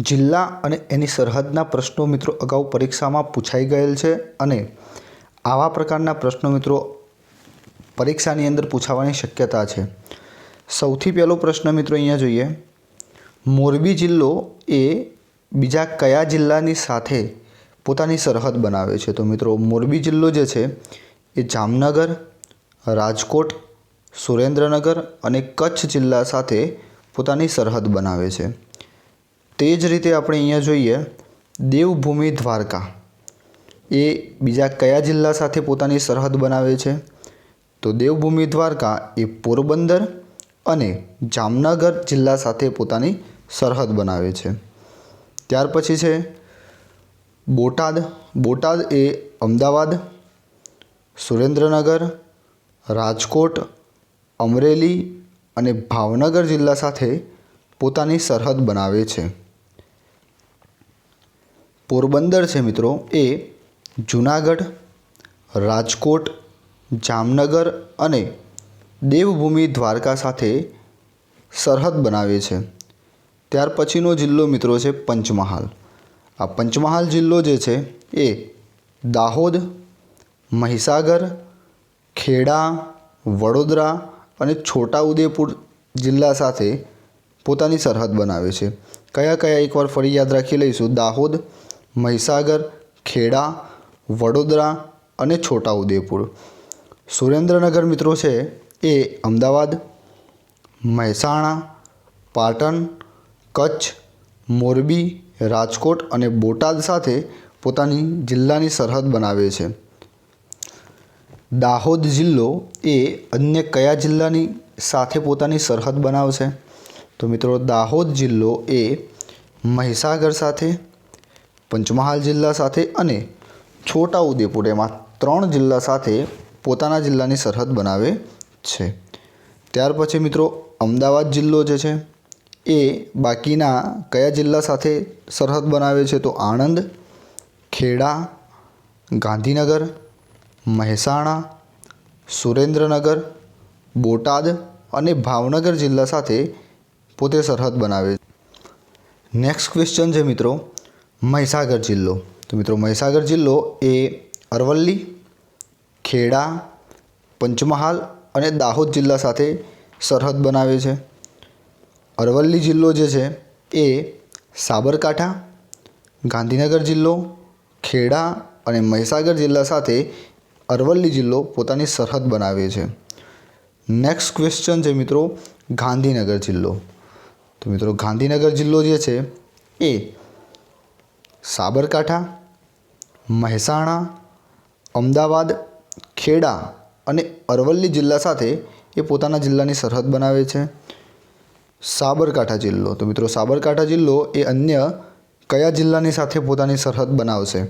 જિલ્લા અને એની સરહદના પ્રશ્નો મિત્રો અગાઉ પરીક્ષામાં પૂછાઈ ગયેલ છે અને આવા પ્રકારના પ્રશ્નો મિત્રો પરીક્ષાની અંદર પૂછાવાની શક્યતા છે. સૌથી પહેલો પ્રશ્ન મિત્રો અહીંયા જોઈએ. મોરબી જિલ્લો એ બીજા કયા જિલ્લાની સાથે પોતાની સરહદ બનાવે છે? તો મિત્રો મોરબી જિલ્લો જે છે એ જામનગર, રાજકોટ, સુરેન્દ્રનગર અને કચ્છ જિલ્લા સાથે પોતાની સરહદ બનાવે છે. તે જ રીતે આપણે અહીંયા જોઈએ, દેવભૂમિ દ્વારકા. એ બીજા કયા જિલ્લા સાથે પોતાની સરહદ બનાવે છે? તો દેવભૂમિ દ્વારકા એ પોરબંદર અને જામનગર જિલ્લા સાથે પોતાની સરહદ બનાવે છે. ત્યાર પછી છે, બોટાદ. બોટાદ એ અમદાવાદ, સુરેન્દ્રનગર, રાજકોટ, અમરેલી અને ભાવનગર જિલ્લા સાથે પોતાની સરહદ બનાવે છે. પોરબંદર છે મિત્રો, એ જુનાગઢ, રાજકોટ, જામનગર અને દેવભૂમિ દ્વારકા સાથે સરહદ બનાવે છે. ત્યાર પછીનો જિલ્લો મિત્રો છે પંચમહાલ. આ પંચમહાલ જિલ્લો જે છે એ દાહોદ, મહીસાગર, ખેડા, વડોદરા અને છોટાઉદેપુર જિલ્લા સાથે પોતાની સરહદ બનાવે છે. કયા કયા એકવાર ફરી યાદ રાખી લઈશું. દાહોદ મહીસાગર, ખેડા, વડોદરા અને છોટાઉદેપુર. સુરેન્દ્રનગર મિત્રો છે એ અમદાવાદ, મહેસાણા, પાટણ, કચ્છ, મોરબી, રાજકોટ અને બોટાદ સાથે પોતાની જિલ્લાની સરહદ બનાવે છે. દાહોદ જિલ્લો એ અન્ય કયા જિલ્લાની સાથે પોતાની સરહદ બનાવશે? તો મિત્રો દાહોદ જિલ્લો એ મહીસાગર સાથે પંચમહાલ જિલ્લા સાથે અને છોટાઉદેપુર એમાં ત્રણ જિલ્લા સાથે પોતાના જિલ્લાની સરહદ બનાવે છે. ત્યાર પછી મિત્રો અમદાવાદ જિલ્લો જે છે, એ બાકીના કયા જિલ્લા સાથે સરહદ બનાવે છે તો આણંદ, ખેડા, ગાંધીનગર, મહેસાણા, સુરેન્દ્રનગર, બોટાદ અને ભાવનગર જિલ્લા સાથે પોતે સરહદ બનાવે છે. નેક્સ્ટ ક્વેશ્ચન છે મિત્રો મહીસાગર જિલ્લો. તો મિત્રો મહીસાગર જિલ્લો એ અરવલ્લી, ખેડા, પંચમહાલ અને દાહોદ જિલ્લા સાથે સરહદ બનાવે છે. અરવલ્લી જિલ્લો જે છે એ સાબરકાંઠા, ગાંધીનગર જિલ્લો, ખેડા અને મહીસાગર જિલ્લા સાથે અરવલ્લી જિલ્લો પોતાની સરહદ બનાવે છે. નેક્સ્ટ ક્વેશ્ચન છે મિત્રો ગાંધીનગર જિલ્લો. તો મિત્રો ગાંધીનગર જિલ્લો જે છે એ સાબરકાંઠા, મહેસાણા, અમદાવાદ, ખેડા અને અરવલ્લી જિલ્લા સાથે એ પોતાના જિલ્લાની સરહદ બનાવે છે. સાબરકાંઠા જિલ્લો. તો મિત્રો, સાબરકાંઠા જિલ્લો એ અન્ય કયા જિલ્લાની સાથે પોતાની સરહદ બનાવશે?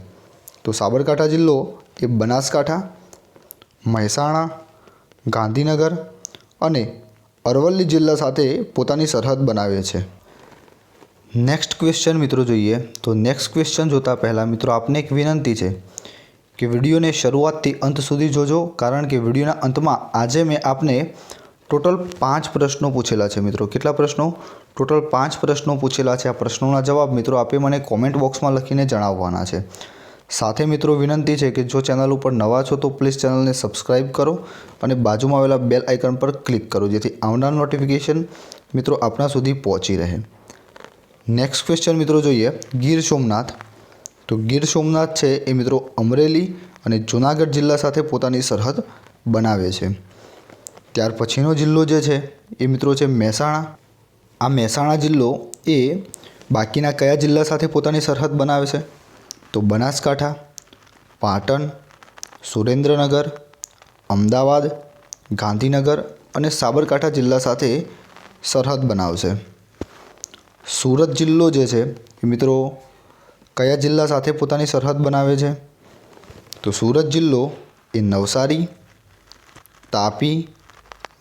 તો સાબરકાંઠા જિલ્લો એ બનાસકાંઠા, મહેસાણા, ગાંધીનગર અને અરવલ્લી જિલ્લા સાથે પોતાની સરહદ બનાવે છે. નેક્સ્ટ ક્વેશ્ચન મિત્રો જોઈએ. તો નેક્સ્ટ ક્વેશ્ચન જોતાં પહેલાં મિત્રો આપને એક વિનંતી છે કે વિડીયોને શરૂઆતથી અંત સુધી જોજો, કારણ કે વિડીયોના અંતમાં આજે મેં આપને ટોટલ પાંચ પ્રશ્નો પૂછેલા છે મિત્રો. કેટલા પ્રશ્નો? ટોટલ પાંચ પ્રશ્નો પૂછેલા છે. આ પ્રશ્નોના જવાબ મિત્રો આપે મને કોમેન્ટ બોક્સમાં લખીને જણાવવાના છે. સાથે મિત્રો વિનંતી છે કે જો ચેનલ ઉપર નવા છો તો પ્લીઝ ચેનલને સબસ્ક્રાઇબ કરો અને બાજુમાં આવેલા બેલ આઇકન પર ક્લિક કરો, જેથી આવનાર નોટિફિકેશન મિત્રો આપણા સુધી પહોંચી રહે. નેક્સ્ટ ક્વેશ્ચન મિત્રો જોઈએ, ગીર સોમનાથ. તો ગીર સોમનાથ છે એ મિત્રો અમરેલી અને જૂનાગઢ જિલ્લા સાથે પોતાની સરહદ બનાવે છે. ત્યાર પછીનો જિલ્લો જે છે, એ મિત્રો છે મહેસાણા. આ મહેસાણા જિલ્લો એ બાકીના કયા જિલ્લા સાથે પોતાની સરહદ બનાવે છે? તો બનાસકાંઠા, પાટણ, સુરેન્દ્રનગર, અમદાવાદ, ગાંધીનગર અને સાબરકાંઠા જિલ્લા સાથે સરહદ બનાવશે. સુરત જિલ્લો જે છે, એ મિત્રો કયા જિલ્લા સાથે પોતાની સરહદ બનાવે છે? તો સુરત જિલ્લો એ નવસારી, તાપી,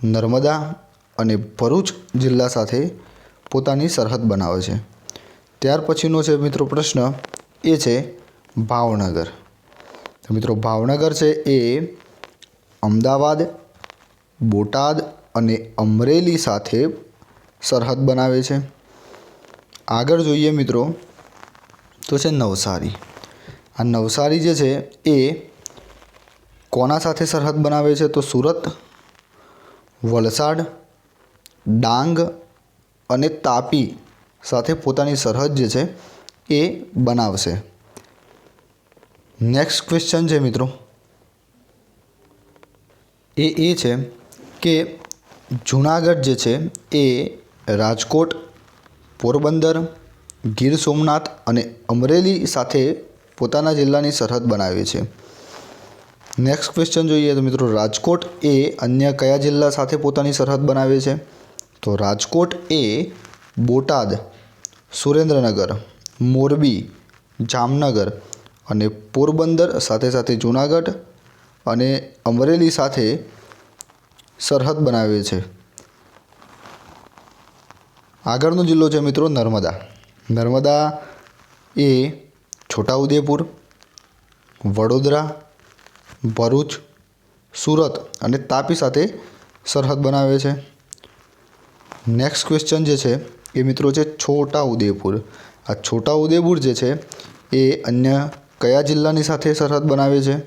નર્મદા અને ભરૂચ જિલ્લા સાથે પોતાની સરહદ બનાવે છે. ત્યાર પછીનો છે મિત્રો પ્રશ્ન, એ છે ભાવનગર. તો મિત્રો ભાવનગર છે એ અમદાવાદ, બોટાદ અને અમરેલી સાથે સરહદ બનાવે છે. આગળ જોઈએ મિત્રો, તો છે નવસારી. આ નવસારી જે છે એ કોના સાથે સરહદ બનાવે છે? તો સુરત, વલસાડ, ડાંગ અને તાપી સાથે પોતાની સરહદ જે છે એ બનાવશે. નેક્સ્ટ ક્વેશ્ચન છે મિત્રો. એ એ છે કે જુનાગઢ જે છે એ રાજકોટ પોરબંદર, ગીર સોમનાથ અને અમરેલી સાથે પોતાના જિલ્લાની સરહદ બનાવે છે. નેક્સ્ટ ક્વેશ્ચન જોઈએ તો મિત્રો, રાજકોટ એ અન્ય કયા જિલ્લા સાથે પોતાની સરહદ બનાવે છે? તો રાજકોટ એ બોટાદ, સુરેન્દ્રનગર, મોરબી, જામનગર અને પોરબંદર સાથે સાથે જૂનાગઢ અને અમરેલી સાથે સરહદ બનાવે છે. આગળનો જિલ્લો છે મિત્રો નર્મદા. નર્મદા એ છોટાઉદેપુર, વડોદરા, ભરૂચ, સુરત અને તાપી સાથે સરહદ બનાવે છે. નેક્સ્ટ ક્વેશ્ચન જે છે એ મિત્રો છે છોટા ઉદેપુર આ છોટા ઉદેપુર જે છે એ અન્ય કયા જિલ્લાની સાથે સરહદ બનાવે છે?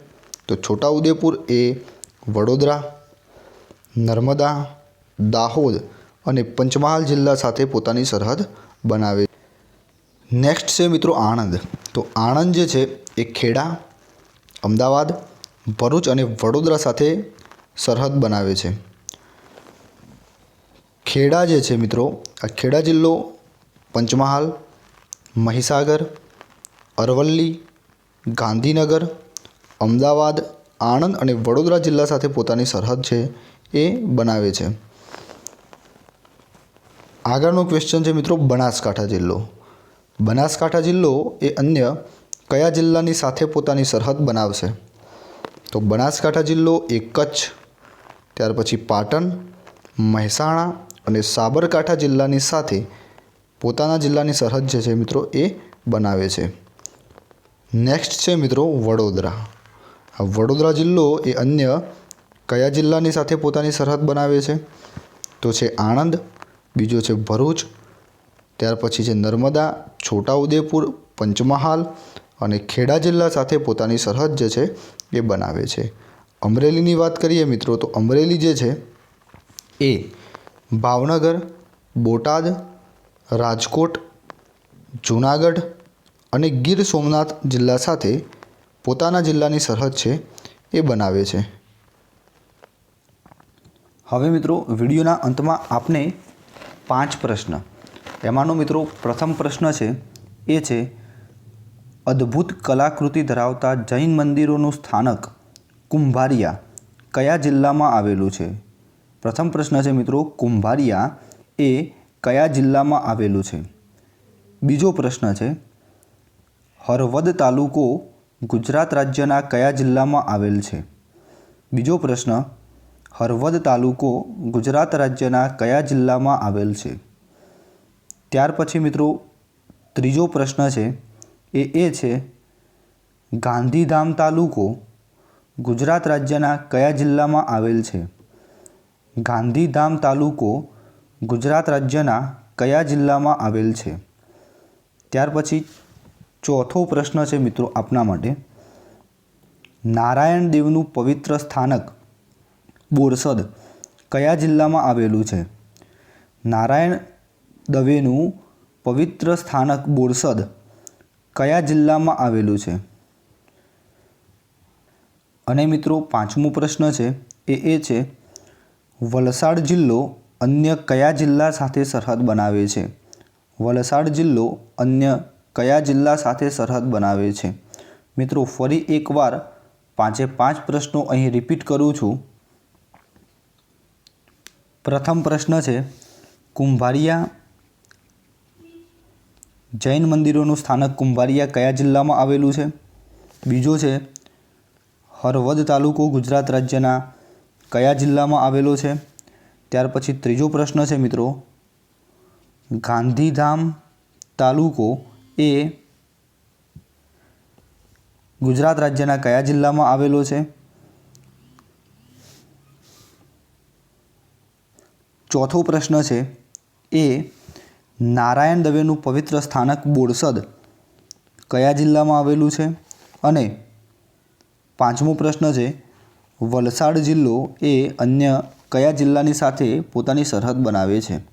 તો છોટા ઉદેપુર એ વડોદરા, નર્મદા, દાહોદ અને પંચમહાલ જિલ્લા સાથે પોતાની સરહદ બનાવે. નેક્સ્ટ છે મિત્રો આણંદ. તો આણંદ જે છે એ ખેડા, અમદાવાદ, ભરૂચ અને વડોદરા સાથે સરહદ બનાવે છે. ખેડા જે છે મિત્રો, આ ખેડા જિલ્લો પંચમહાલ, મહીસાગર, અરવલ્લી, ગાંધીનગર, અમદાવાદ, આણંદ અને વડોદરા જિલ્લા સાથે પોતાની સરહદ છે એ બનાવે છે. આગળનો ક્વેશ્ચન છે મિત્રો બનાસકાંઠા જિલ્લો. બનાસકાંઠા જિલ્લો એ અન્ય કયા જિલ્લાની સાથે પોતાની સરહદ બનાવશે? તો બનાસકાંઠા જિલ્લો એ કચ્છ ત્યાર પછી પાટણ, મહેસાણા અને સાબરકાંઠા જિલ્લાની સાથે પોતાના જિલ્લાની સરહદ જે છે મિત્રો એ બનાવે છે. નેક્સ્ટ છે મિત્રો વડોદરા. આ વડોદરા જિલ્લો એ અન્ય કયા જિલ્લાની સાથે પોતાની સરહદ બનાવે છે? તો છે આણંદ બીજો છે ભરૂચ, ત્યાર પછી છે નર્મદા, છોટાઉદેપુર, પંચમહાલ અને ખેડા જિલ્લા સાથે પોતાની સરહદ જે છે એ બનાવે છે. અમરેલીની વાત કરીએ મિત્રો, તો અમરેલી જે છે એ ભાવનગર, બોટાદ, રાજકોટ, જૂનાગઢ અને ગીર સોમનાથ જિલ્લા સાથે પોતાના જિલ્લાની સરહદ છે એ બનાવે છે. હવે મિત્રો, વિડીયોના અંતમાં આપને પાંચ પ્રશ્ન. એમાંનો મિત્રો પ્રથમ પ્રશ્ન છે, એ છે, અદ્ભુત કલાકૃતિ ધરાવતા જૈન મંદિરોનું સ્થાનક કુંભારિયા કયા જિલ્લામાં આવેલું છે? પ્રથમ પ્રશ્ન છે મિત્રો, કુંભારિયા એ કયા જિલ્લામાં આવેલું છે? બીજો પ્રશ્ન છે, હરવદ તાલુકો ગુજરાત રાજ્યના કયા જિલ્લામાં આવેલ છે? બીજો પ્રશ્ન હરવદ તાલુકો ગુજરાત રાજ્યના કયા જિલ્લામાં આવેલ છે? ત્યાર પછી મિત્રો, ત્રીજો પ્રશ્ન છે એ એ છે, ગાંધીધામ તાલુકો ગુજરાત રાજ્યના કયા જિલ્લામાં આવેલ છે? ગાંધીધામ તાલુકો ગુજરાત રાજ્યના કયા જિલ્લામાં આવેલ છે? ત્યાર પછી ચોથો પ્રશ્ન છે મિત્રો આપના માટે. નારાયણ દેવનું પવિત્ર સ્થાનક બોરસદ કયા જિલ્લામાં આવેલું છે? નારાયણ દવેનું પવિત્ર સ્થાનક બોરસદ કયા જિલ્લામાં આવેલું છે? અને મિત્રો પાંચમો પ્રશ્ન છે એ એ છે, વલસાડ જિલ્લો અન્ય કયા જિલ્લા સાથે સરહદ બનાવે છે? વલસાડ જિલ્લો અન્ય કયા જિલ્લા સાથે સરહદ બનાવે છે? મિત્રો ફરી એકવાર પાંચે પાંચ પ્રશ્નો અહીં રિપીટ કરું છું. પ્રથમ પ્રશ્ન છે, કુંભારિયા જૈન મંદિરોનું સ્થાનક કુંભારિયા કયા જિલ્લામાં આવેલું છે? બીજો છે, હરવદ તાલુકો ગુજરાત રાજ્યના કયા જિલ્લામાં આવેલો છે? ત્યાર પછી ત્રીજો પ્રશ્ન છે મિત્રો, ગાંધીધામ તાલુકો એ ગુજરાત રાજ્યના કયા જિલ્લામાં આવેલો છે? ચોથો પ્રશ્ન છે, એ નારાયણ દવેનું પવિત્ર સ્થાનક બોરસદ કયા જિલ્લામાં આવેલું છે? અને પાંચમો પ્રશ્ન છે, વલસાડ જિલ્લો એ અન્ય કયા જિલ્લાની સાથે પોતાની સરહદ બનાવે છે?